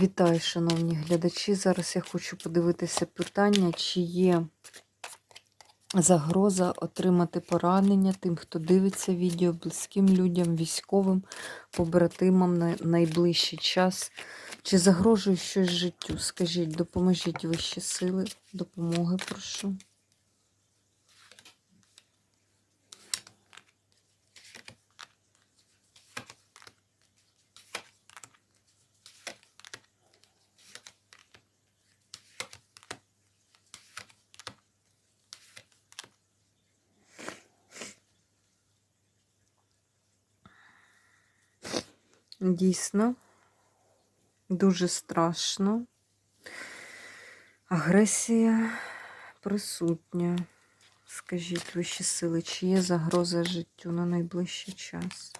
Вітаю, шановні глядачі. Зараз я хочу подивитися питання, чи є загроза отримати поранення тим, хто дивиться відео, близьким людям, військовим, побратимам на найближчий час. Чи загрожує щось життю? Скажіть, допоможіть вищі сили, допомоги прошу. Дійсно, дуже страшно. Агресія присутня. Скажіть, вищі сили, чи є загроза життю на найближчий час?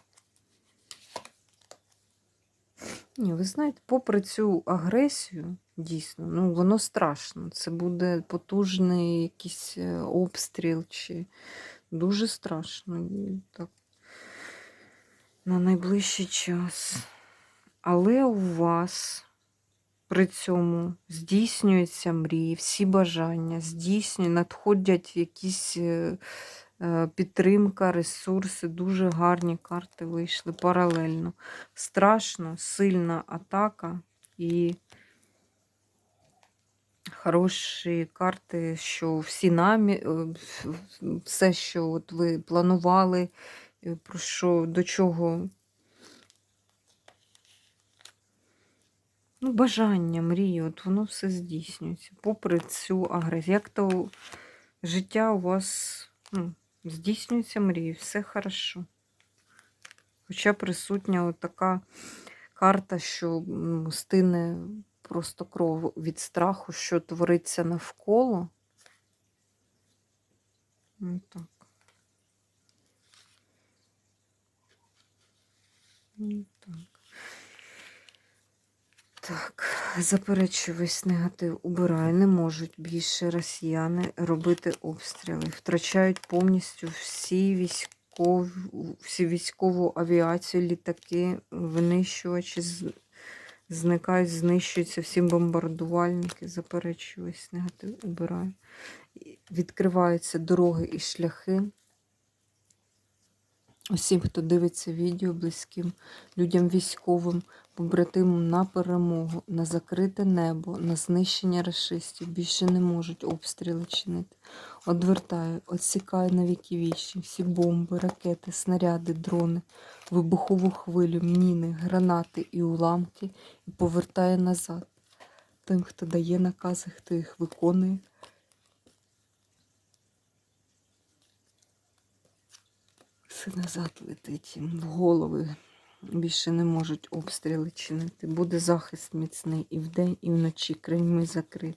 Ні, ви знаєте, попри цю агресію, дійсно, ну воно страшно. Це буде потужний якийсь е, обстріл, чи дуже страшно. Так. На найближчий час. Але у вас при цьому здійснюються мрії, всі бажання, здійснюють, надходять якісь е, е, підтримка, ресурси, дуже гарні карти вийшли паралельно. Страшно, сильна атака і хороші карти, що всі намі... е, все, що от ви планували, про що до чого. Ну, бажання, мрії, от воно все здійснюється, попри цю агресію. Як то життя у вас ну, здійснюється мрії, все хорошо. Хоча присутня така карта, що ну, стине просто кров від страху, що твориться навколо. Ну, так. Так. Так, заперечую весь негатив убираю. Не можуть більше росіяни робити обстріли. Втрачають повністю всі військові, всі військову авіацію, літаки, винищувачі, зникають, знищуються всі бомбардувальники. Заперечую весь негатив убираю. Відкриваються дороги і шляхи. Усім, хто дивиться відео, близьким людям військовим, побратимам на перемогу, на закрите небо, на знищення расистів. Більше не можуть обстріли чинити. Одвертаю, відсікаю на віки вічні всі бомби, ракети, снаряди, дрони, вибухову хвилю, міни, гранати і уламки і повертаю назад. Тим, хто дає накази, хто їх виконує. Назад летить в голови. Більше не можуть обстріли чинити. Буде захист міцний і вдень, і вночі. Крильми закриті.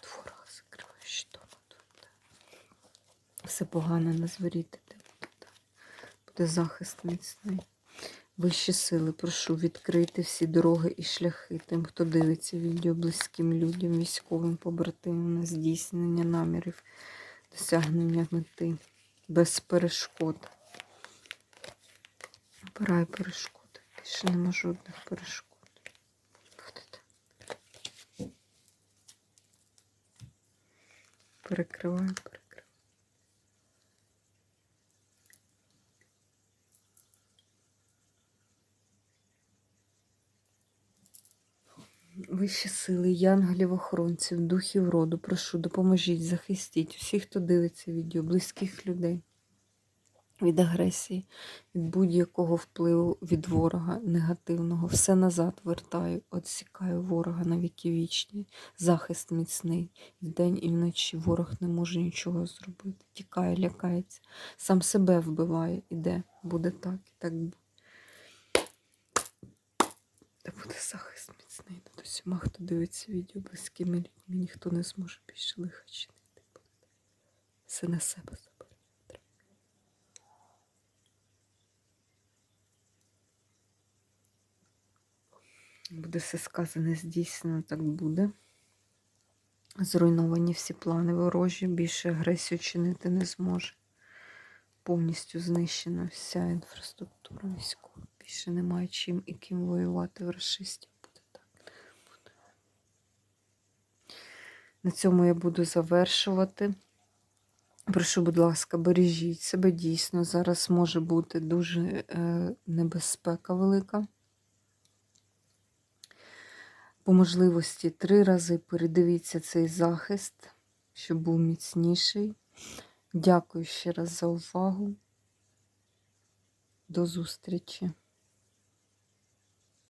Творога закриває, тут. Все погане на зворіти. Буде захист міцний. Вищі сили, прошу відкрити всі дороги і шляхи тим, хто дивиться відео близьким людям, військовим побратимам на здійснення намірів, досягнення мети без перешкод. Обираю перешкоди. Більше нема жодних перешкод. Ходите. Перекриваю, перекриваю. Вищі сили, янголів, охоронців, духів роду, прошу, допоможіть, захистіть усіх, хто дивиться відео, близьких людей від агресії, від будь-якого впливу від ворога негативного. Все назад вертаю, відсікаю ворога на віки вічні, захист міцний. Вдень і вночі ворог не може нічого зробити. Тікає, лякається, сам себе вбиває, іде. Буде так і так буде. Та буде захист міцний над усіма, хто дивиться відео близькими людьми, ніхто не зможе більше лиха чинити. Все на себе Буде все сказане, здійснено, так буде. Зруйновані всі плани ворожі, більше агресію чинити не зможе. Повністю знищена вся інфраструктура військова. Більше немає чим і ким воювати в расистів. Буде так. На цьому я буду завершувати. Прошу, будь ласка, бережіть себе дійсно. Зараз може бути дуже е, небезпека велика. По можливості три рази передивіться цей захист, щоб був міцніший. Дякую ще раз за увагу. До зустрічі!